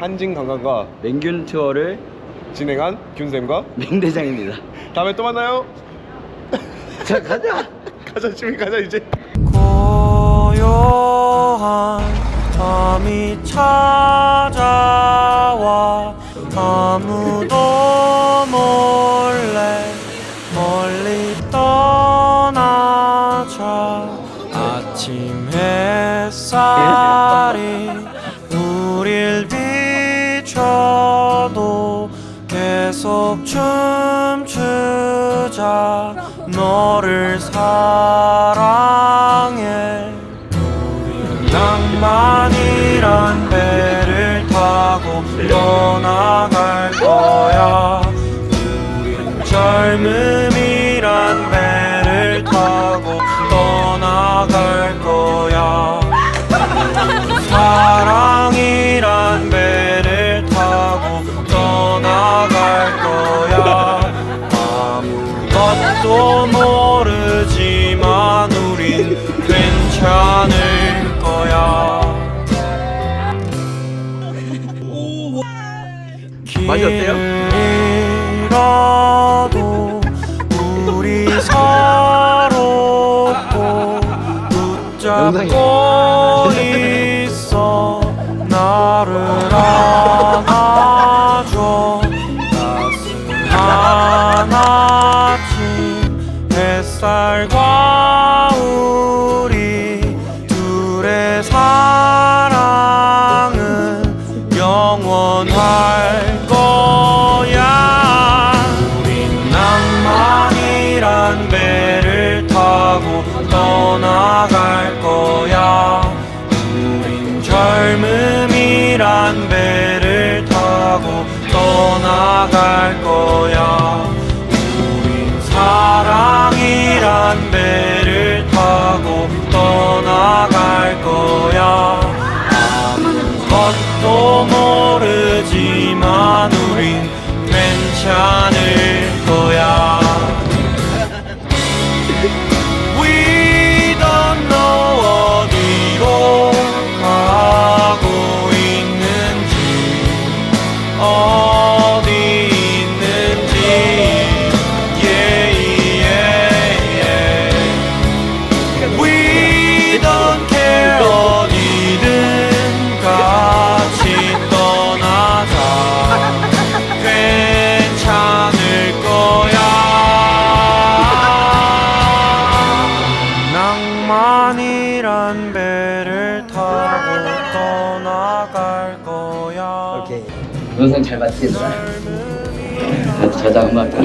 한진 관광과 맹균 투어를 진행한 균쌤과 맹대장입니다. 다음에 또 만나요. 자 가자. 가자 지금 가자 이제. 고요한 밤이 찾아와 아무도 몰래 너 햇살 배를 타고 떠나갈 거야 오케이. 영상 잘 봤지 얘들아? 자, 저장 한번 할까?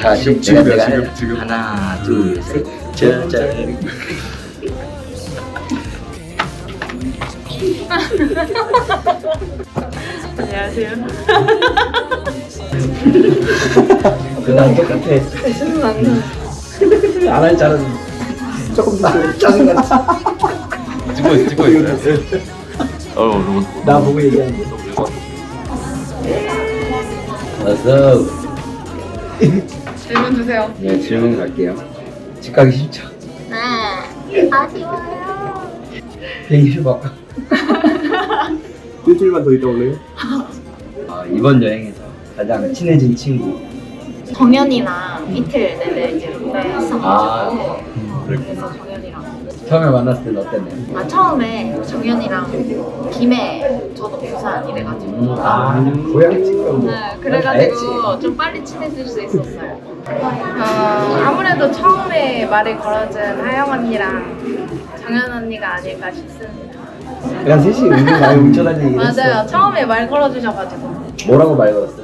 다시 지금, 지금이야, 내가 지금, 지금. 하나 둘셋 저장 안녕하세요 그날 똑같아 안할 줄 알았는데 조금 더 짜증 났지 찍고 있 찍고 있어요. 나 보고 얘기하는 거 어서 질문 주세요. 네 질문 갈게요 집 가기 싫죠? 네. 아쉬워요. 비행기 표 바꿔 일주일만 더 있다 올래요? 어, 이번 여행에서 가장 친해진 친구 정연이랑 이틀 내내 이제 했어가지고 아 그래서 정연이랑 처음에 만났을 때는 어땠나요? 아 처음에 정연이랑 김해 저도 부산 이래가지고 아 고향 친구 네, 그래가지고 좀 빨리 친해질 수 있었어요. 어, 아무래도 처음에 말을 걸어준 하영 언니랑 정연 언니가 아닐까 싶습니다. 그냥 셋이 은근 많이 뭉쳐다니긴 맞아요. 처음에 말 걸어주셔가지고 뭐라고 말 걸었어?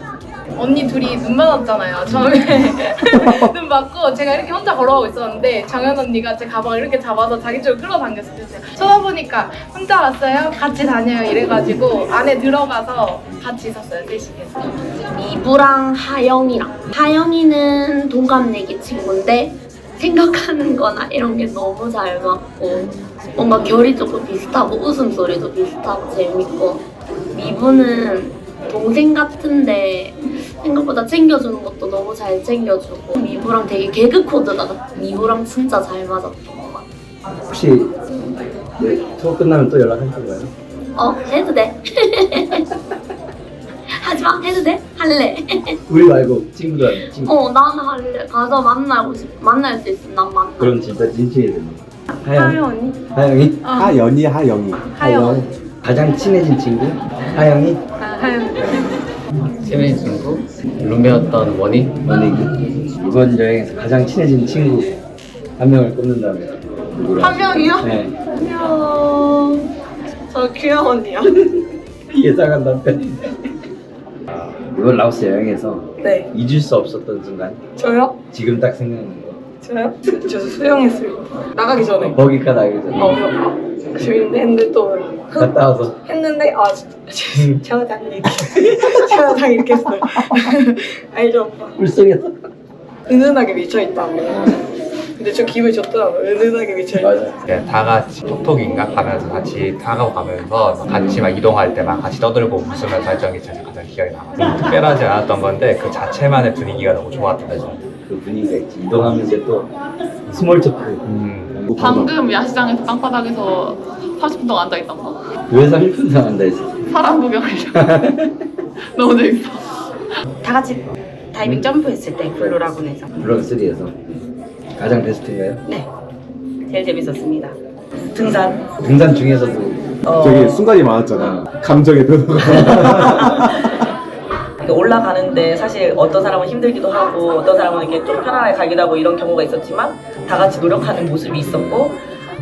언니 둘이 눈 맞았잖아요. 처음에 눈 맞고 제가 이렇게 혼자 걸어가고 있었는데 정연 언니가 제 가방을 이렇게 잡아서 자기 쪽으로 끌어당겼어요. 쳐다보니까 혼자 왔어요? 같이 다녀요? 이래가지고 안에 들어가서 같이 있었어요. 셋이서. 미부랑 하영이랑 하영이는 동갑내기 친구인데 생각하는 거나 이런 게 너무 잘 맞고 뭔가 결이 조금 비슷하고 웃음소리도 비슷하고 재밌고 미부는 동생 같은데 생각보다 챙겨주는 것도 너무 잘 챙겨주고 미부랑 되게 개그 코드가 미부랑 진짜 잘 맞았던 것 같아요. 혹시 네, 투어 끝나면 또 연락할 건가요? 어 해도 돼. 하지마 해도 돼? 할래. 우리 말고 친구들 친구. 어 나는 할래. 가서 만나고 싶 만날 수 있으면 난 만나. 그럼 진짜 진심이 되네. 하영. 언니. 하영이? 하연이 하영이. 하영. 가장 친해진 친구? 하영이? 아, 하영. 친해진 친구? 룸메였던 원희? 원희. 이번 여행에서 가장 친해진 친구 한 명을 꼽는다면 누구라? 한 명이요? 네. 안녕. 저 규영 언니요. 예상한 남편. 아, 이번 라오스 여행에서 네. 잊을 수 없었던 순간 저요? 지금 딱 생각나는 거. 저요? 저 수영했어요. 나가기 전에. 거기까지 알기 전에 어, 아, 재밌는데 했는데 또 갔다 와서 했는데 아 이렇게 채화장이 이렇게 했어요. 알죠 오빠? 울속에서 은은하게 미쳐 있다고. 근데 저 기분이 좋더라고요. 은은하게 미쳐 있다. 맞아. 그냥 다 같이 톡톡인가 가면서 같이 타고 가면서 같이 막 이동할 때 막 같이 떠들고 웃으면서 했던 게 진짜 가장 기억에 남아요. 특별하지 않았던 건데 그 자체만의 분위기가 너무 좋았던 거죠. 그 분위기가 있지. 이동하면서 또 스몰 토크. 음. 방금 야시장에서 땅바닥에서 30분 동안 앉아있던 거왜 30분 당한다 했어? 사람 구경하려고 너무 재밌어 다 같이 다이빙 점프했을 때 블루라군에서 블럭 3에서 가장 베스트인가요? 네 제일 재밌었습니다. 등산 등산 중에서도 어, 저기 순간이 많았잖아. 감정의 변화가. 이렇게 올라가는데 사실 어떤 사람은 힘들기도 하고 어떤 사람은 이렇게 좀 편안하게 가기도 하고 이런 경우가 있었지만 다 같이 노력하는 모습이 있었고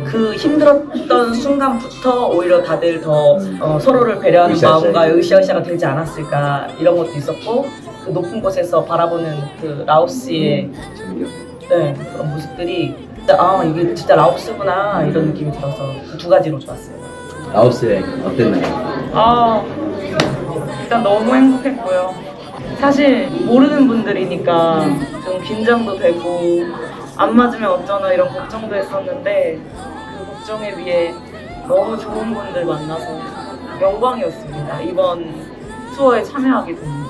그 힘들었던 순간부터 오히려 다들 더 어, 서로를 배려하는 으쌰으쌰. 마음과 으쌰으쌰가 되지 않았을까 이런 것도 있었고 그 높은 곳에서 바라보는 그 라오스의 점령. 네, 그런 모습들이 진짜 아 이게 진짜 라오스구나 이런 느낌이 들어서 그 두 가지로 좋았어요. 라오스 여행 어땠나요? 아 일단 너무 행복했고요. 사실 모르는 분들이니까 좀 긴장도 되고 안 맞으면 어쩌나 이런 걱정도 했었는데 그 걱정에 비해 너무 좋은 분들 만나서 영광이었습니다. 이번 투어에 참여하게 됩니다.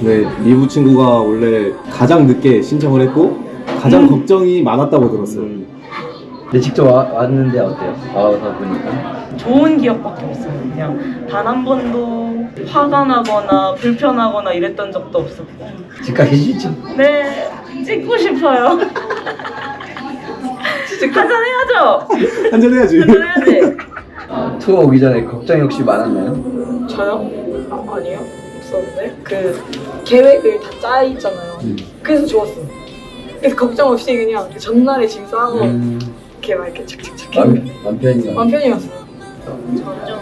네, 리브 친구가 원래 가장 늦게 신청을 했고 가장 걱정이 많았다고 들었어요. 음. 근데 직접 와, 왔는데 어때요? 와서 보니까 좋은 기억밖에 없어요. 그냥 단 한 번도 화가 나거나 불편하거나 이랬던 적도 없었고. 싫죠? 네, 찍고 싶어요. 한잔 해야죠. 한잔 해야지. 한잔 해야지. 아, 투어 오기 전에 걱정이 혹시 많았나요? 저요? 아, 아니요. 없었는데. 그 계획을 다 짜 있잖아요. 음. 그래서 좋았어요. 그래서 걱정 없이 그냥 그 전날에 짐 싸고 음, 이렇게 막 이렇게 착착착 남, 했는데 남편이가 마음 편이었어요. 저는 좀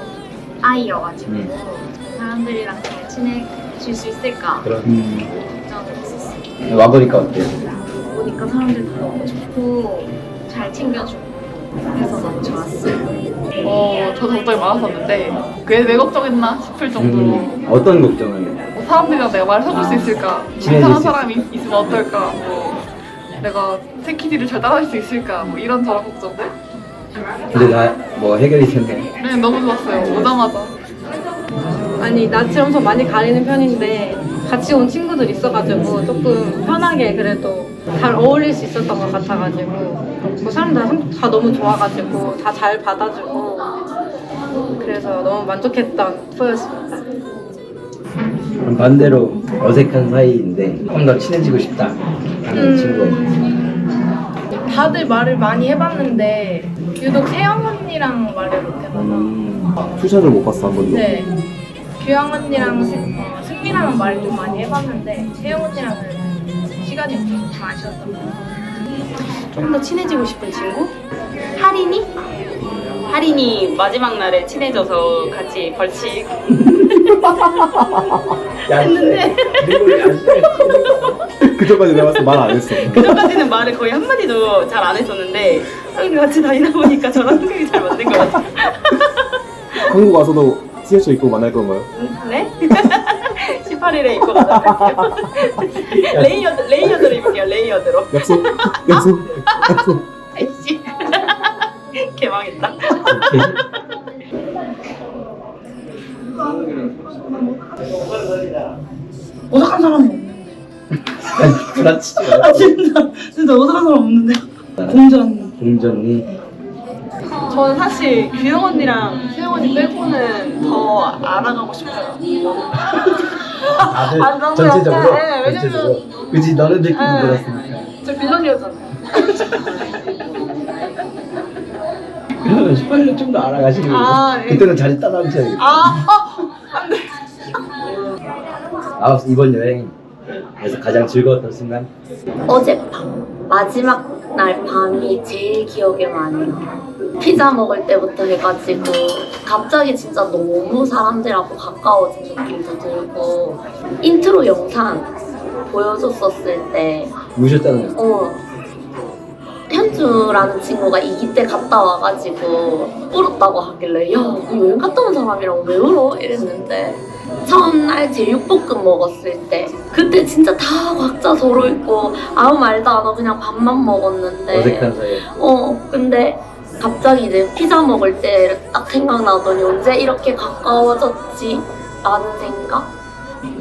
아이여가지고 음. 사람들이랑 잘 지내질 수 있을까 그런 걱정이 있었어요. 와보니까 어때요? 보니까 사람들도 너무 좋고 잘 챙겨주고 그래서 너무 좋았어요. 어, 저도 걱정이 많았었는데 왜, 왜 걱정했나 싶을 정도로 음, 어떤 걱정을? 뭐 사람들이랑 내가 말을 해줄 수 있을까 친해질 이상한 수 사람이 있으면 어떨까 뭐 내가 새키디를 잘 따라할 수 있을까 뭐 이런 저런 걱정들 근데 다 뭐 해결이 됐나요? 네 너무 좋았어요 오자마자 아니 낯을 엄청 많이 가리는 편인데 같이 온 친구들 있어가지고 조금 편하게 그래도 잘 어울릴 수 있었던 것 같아가지고 뭐 사람들 다, 다 너무 좋아가지고 다 잘 받아주고 그래서 너무 만족했던 투어였습니다. 반대로 어색한 사이인데 조금 더 친해지고 싶다 하는 친구. 다들 말을 많이 해봤는데 유독 세영 언니랑 말을 못해봐서. 음, 투샷을 못 봤어 한 번도. 네 규영 언니랑 승, 어, 승민이랑 말을 좀 많이 해봤는데 세영 언니랑은 시간이 없어서 좀 아쉬웠던 것 같아요. 조금 더 친해지고 싶은 친구? 하린이? 하린이 마지막 날에 친해져서 같이 벌칙 했는데 그전까지 내가 봤을 때 말 안 했어. 그전까지는 말을 거의 한마디도 잘 안 했었는데 같이 다니다 보니까 저랑 성격이 잘 맞는 것 같아요 한국 와서도 티셔츠 입고 만날 건가요? 네? 18일에 입고 가자 레이어드, 레이어드로 입을게요 레이어드로. 약속, 약속, 약속. 아이씨. 개망했다. 오싹한 사람이 없는데 그렇지. 아 진짜. 진짜 오싹한 사람 없는데. 공전. 공전이 저는 사실 규영 언니랑 수영 언니 빼고는 더 알아가고 싶어요. 아, 너무 전체적으로 약간, 예, 왜냐면- 전체적으로 그지 너는 느낌 예. 들었으니까 저 빌런이었잖아요. 그러면 18년 좀 더 알아가시는 거예요 아, 예. 그때는 자리 따라앉혀야겠다 아, 어, 안 돼. 아 이번 여행에서 가장 즐거웠던 순간 어젯밤 마지막 날 밤이 제일 기억에 많이 나요. 피자 먹을 때부터 해가지고 갑자기 진짜 너무 사람들하고 가까워진 느낌도 들고 인트로 영상 보여줬었을 때 우셨잖아요 어. 현주라는 친구가 이기 때 갔다 와가지고 울었다고 하길래 야, 너 여행 갔다 온 사람이랑 왜 울어? 이랬는데 첫날 제육볶음 먹었을 때 그때 진짜 다 각자 서로 있고 아무 말도 안 하고 그냥 밥만 먹었는데 어색한 사이에 어 근데 갑자기 이제 피자 먹을 때 딱 생각나더니 언제 이렇게 가까워졌지? 라는 생각?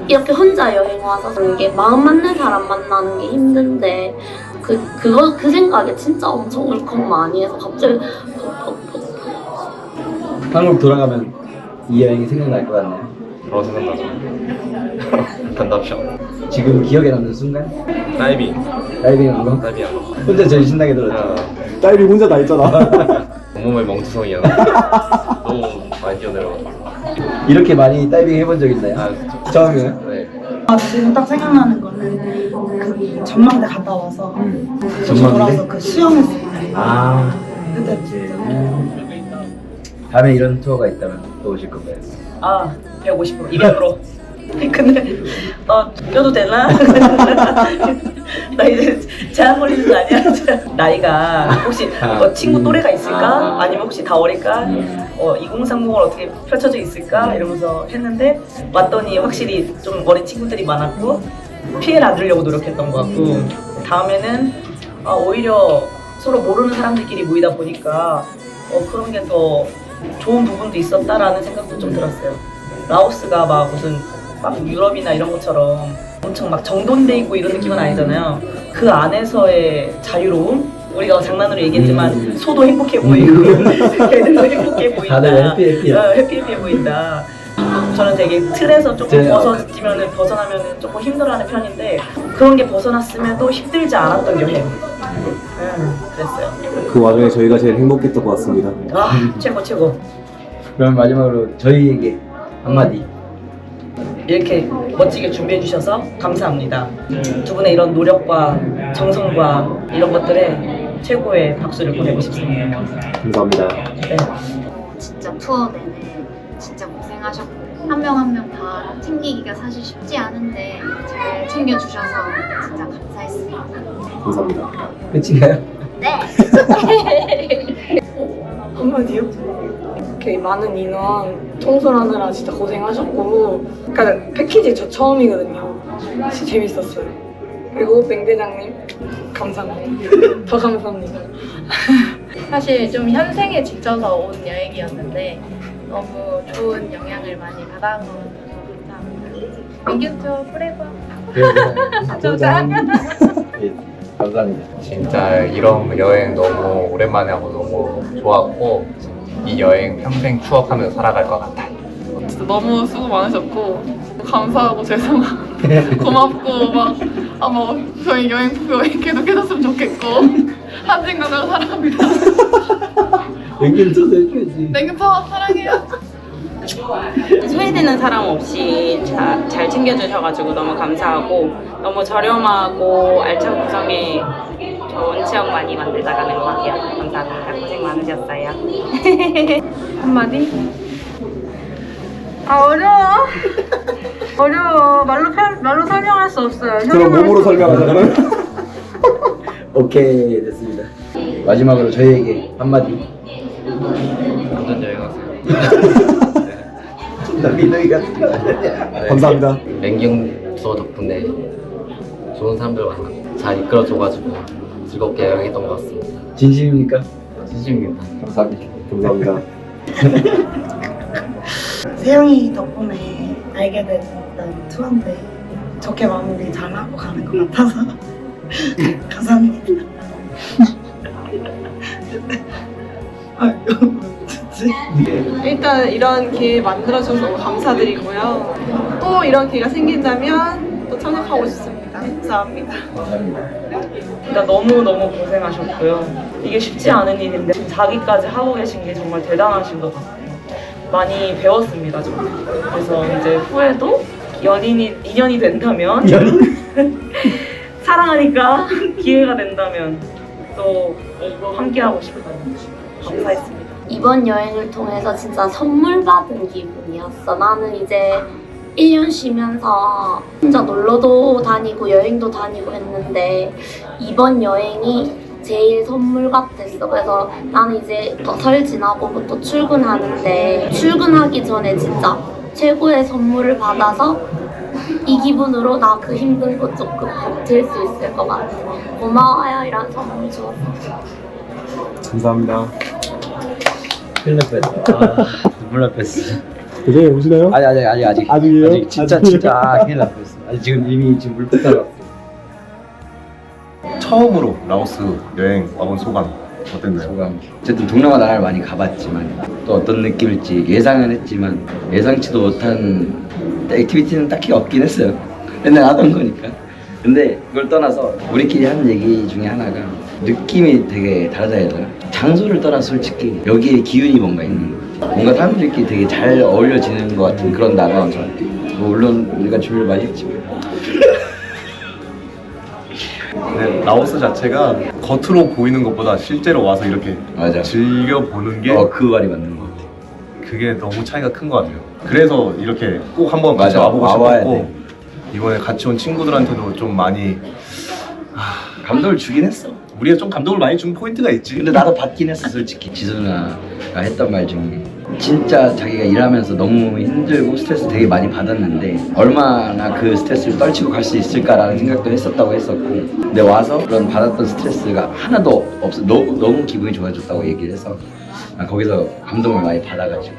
이렇게 혼자 여행 와서 이게 마음 맞는 사람 만나는 게 힘든데 그 그거 그 생각에 진짜 엄청 울컥 많이 해서 갑자기 한국 돌아가면 이 여행이 생각날 것 같나요? 바로 생각나죠. 단답션. 지금 기억에 남는 순간? 다이빙. 다이빙 한 거? 다이빙 한 거. 혼자 제일 신나게 들었죠? 야, 딸이 혼자 다 있잖아. 온몸에 멍투성이야. 너무 많이 뛰어내려가지고. 이렇게 많이 다이빙 해본 적 있나요? 아, 처음이에요? 네. 아, 지금 딱 생각나는 거는 그 전망대 갔다 와서 전망대? 돌아와서 그 수영했을 때 아 그때 진짜 다음에 이런 투어가 있다면 또 오실 건가요? 아, 150%, 200%. 근데 어 껴도 되나? 나 이제 제한 걸리는 거 아니야? 나이가 혹시 어, 친구 또래가 있을까? 아니면 혹시 다 어릴까? 어, 2030을 어떻게 펼쳐져 있을까? 이러면서 했는데 왔더니 확실히 좀 어린 친구들이 많았고 피해를 안 주려고 노력했던 것 같고 다음에는 아, 오히려 서로 모르는 사람들끼리 모이다 보니까 어, 그런 게 더 좋은 부분도 있었다라는 생각도 좀 들었어요. 라오스가 막 무슨 막 유럽이나 이런 것처럼 엄청 막 정돈돼 있고 이런 느낌은 아니잖아요. 그 안에서의 자유로움? 우리가 장난으로 얘기했지만 음. 소도 행복해 보이고 걔들도 행복해 보인다. 다들 해피 해피해. 어, 해피 해피해 보인다. 저는 되게 틀에서 조금 제- 벗어지면은 벗어나면 조금 힘들어하는 편인데 그런 게 벗어났음에도 힘들지 않았던 여행. 음, 그랬어요. 그 와중에 저희가 제일 행복했던 것 같습니다. 아 최고 최고. 그럼 마지막으로 저희에게 한마디 이렇게 멋지게 준비해 주셔서 감사합니다. 두 분의 이런 노력과 정성과 이런 것들에 최고의 박수를 보내고 싶습니다. 감사합니다. 네. 진짜 투어 내내 진짜 고생하셨고 한 명 한 명 다 챙기기가 사실 쉽지 않은데 잘 챙겨주셔서 진짜 감사했습니다. 감사합니다. 끝인가요? 네. 한마디요? 이렇게 많은 인원 청소하느라 진짜 고생하셨고 그러니까 패키지 저 처음이거든요. 진짜 재밌었어요. 그리고 맹대장님 감사합니다. 더 감사합니다. 사실 좀 현생에 지쳐서 온 여행이었는데 너무 좋은 영향을 많이 받아서 감사합니다. 민규투 프레버 예, 감사합니다. 진짜 이런 여행 너무 오랜만에 하고 너무 좋았고 이 여행 평생 추억하면서 살아갈 것 같아. 진짜 너무 수고 많으셨고 감사하고 죄송하고 고맙고 막 아마 저희 여행 여행 계속 해줬으면 좋겠고 한 생각으로 사랑합니다. 연기를 쳐서 해줘야지. 냉파 사랑해요 소외되는 사람 없이 자, 잘 챙겨주셔가지고 너무 감사하고 너무 저렴하고 알찬 구성에 좋은 체험 많이 만들 나가는 것 같아요. 감사합니다. 고생 많으셨어요. 한마디? 아 어려워. 어려워. 말로 표, 말로 설명할 수 없어요. 그럼 몸으로 설명하자 그러면. 오케이 됐습니다 마지막으로 저희에게 한마디 완전 여행하세요. 존나 민호이 같은 거 아니야 감사합니다. 맹경 투어 덕분에 좋은 사람들 만나고 잘 이끌어줘가지고 즐겁게 여행했던 것 같습니다 진심입니까? 진심입니다 감사합니다 감사합니다. 세영이 덕분에 알게 됐던 투어인데 좋게 마무리 잘하고 가는 것 같아서 감사합니다. 아유. 일단 이런 기회 만들어줘서 너무 감사드리고요. 또 이런 기회가 생긴다면 또 참석하고 싶습니다. 감사합니다. 일단 너무너무 고생하셨고요. 이게 쉽지 않은 일인데 지금 자기까지 하고 계신 게 정말 대단하신 것 같아요. 많이 배웠습니다, 정말. 그래서 이제 후에도 연인이, 인연이 된다면 사랑하니까 기회가 된다면 또 함께하고 싶어요. 감사했습니다. 이번 여행을 통해서 진짜 선물 받은 기분이었어. 나는 이제 1년 쉬면서 혼자 놀러도 다니고 여행도 다니고 했는데 이번 여행이 제일 선물 같았어. 그래서 나는 이제 또설 지나고부터 출근하는데 출근하기 전에 진짜 최고의 선물을 받아서 이 기분으로 나 그 힘든 거 조금 버틸 수 있을 것 같아. 고마워요. 이런 선물 줘서. 감사합니다. 큰일 날 뻔했어. 아, 눈물 날 뻔했어. 이제 오시나요? 아니 아니 아니 아직 아직이에요? 아직 진짜 아직이에요? 진짜 아, 큰일 날 뻔했어. 아니 지금 이미 지금 따라왔어. 처음으로 라오스 여행 와본 소감 어땠나요? 소감. 어쨌든 동남아 나라를 많이 가봤지만 또 어떤 느낌일지 예상은 했지만 예상치도 못한 액티비티는 딱히 없긴 했어요. 맨날 하던 거니까. 근데 그걸 떠나서 우리끼리 하는 얘기 중에 하나가 느낌이 되게 다르다 해야 되나? 장소를 떠나서 솔직히 여기에 기운이 뭔가 있는 거 뭔가 사람들끼리 되게 잘 어울려지는 것 같은 그런 나라인 것 같아요. 뭐 물론 우리가 준비를 많이 했지만 네, 라오스 자체가 겉으로 보이는 것보다 실제로 와서 이렇게 맞아. 즐겨 보는 게 어, 그 말이 맞는 것 같아. 그게 너무 차이가 큰 것 같아요. 그래서 이렇게 꼭 한번 같이 맞아, 와보고 와봐야 싶었고 돼. 이번에 같이 온 친구들한테도 좀 많이 감동을 주긴 했어. 우리가 좀 감동을 많이 준 포인트가 있지. 근데 나도 받긴 했어 솔직히. 지수 누나가 했던 말 중에 진짜 자기가 일하면서 너무 힘들고 스트레스 되게 많이 받았는데 얼마나 그 스트레스를 떨치고 갈 수 있을까라는 생각도 했었다고 했었고. 근데 와서 그런 받았던 스트레스가 하나도 없어. 너무, 너무 기분이 좋아졌다고 얘기를 해서 난 거기서 감동을 많이 받아가지고.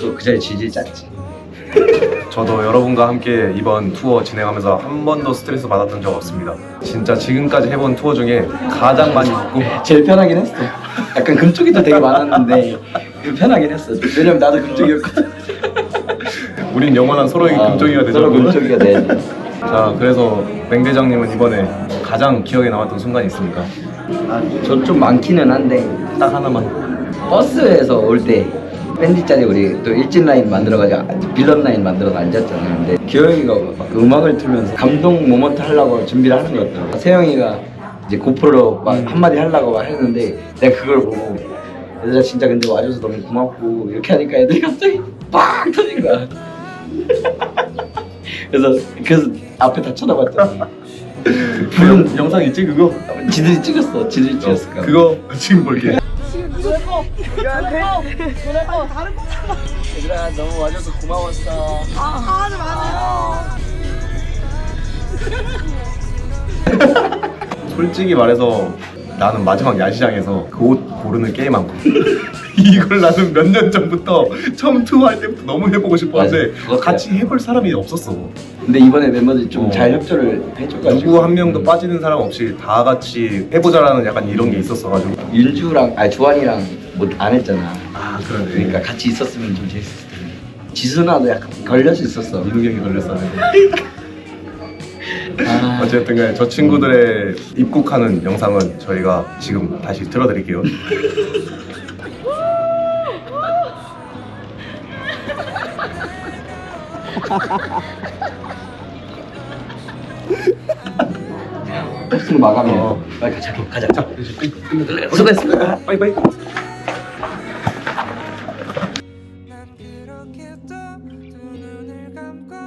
또 그 자리에 질질 짰지 저도 여러분과 함께 이번 투어 진행하면서 한 번도 스트레스 받았던 적 없습니다. 진짜 지금까지 해본 투어 중에 가장 많이 웃고 제일 편하긴 했어 약간 금쪽이도 되게 많았는데 편하긴 했어 왜냐면 나도 금쪽이었거든 우린 영원한 서로의 아, 금쪽이가 되죠. 서로 금쪽이가 돼야지 자, 그래서 맹대장님은 이번에 가장 기억에 남았던 순간이 있습니까? 아, 저 좀 많기는 한데 딱 하나만. 버스에서 올때 밴디 짜리 우리 또 일진 라인 만들어가지고 빌런 라인 만들어서 앉았잖아요. 근데 기영이가 막 음악을 틀면서 감동 모먼트 하려고 준비를 하는 것 같더라고. 세영이가 이제 고프로로 막 한마디 하려고 막 했는데 내가 그걸 보고 얘들아 진짜 근데 와줘서 너무 고맙고 이렇게 하니까 애들이 갑자기 빵 터진 거야. 그래서 그래서 앞에 다 쳐다봤잖아. 그 영상 있지 그거? 지들이 찍었어. 지들이 찍었을까? 그거 지금 볼게. 얘들아 너무 와줘서 고마웠어. 솔직히 말해서 나는 마지막 야시장에서 그 옷 고르는 게임 한 거. 이걸 나는 몇 년 전부터 처음 투어할 때부터 너무 해보고 싶었는데 같이 해볼 사람이 없었어. 근데 이번에 멤버들이 좀 어. 잘 협조를 해줘가지고 누구 한 명도 빠지는 사람 없이 다 같이 해보자라는 약간 이런 게 있었어가지고. 윤주랑 아니 조한이랑 못안 했잖아. 아 그러네. 그러니까 같이 있었으면 좀 재밌었을 텐데. 지수나도 약간 걸려서 있었어. 민욱이 형이 걸렸었는데. 아, 어쨌든 간에 저 친구들의 입국하는 영상은 저희가 지금 다시 틀어드릴게요. 코스로 마감해. 어. 빨리 가자. 가자. 수고했어. 빠이빠이.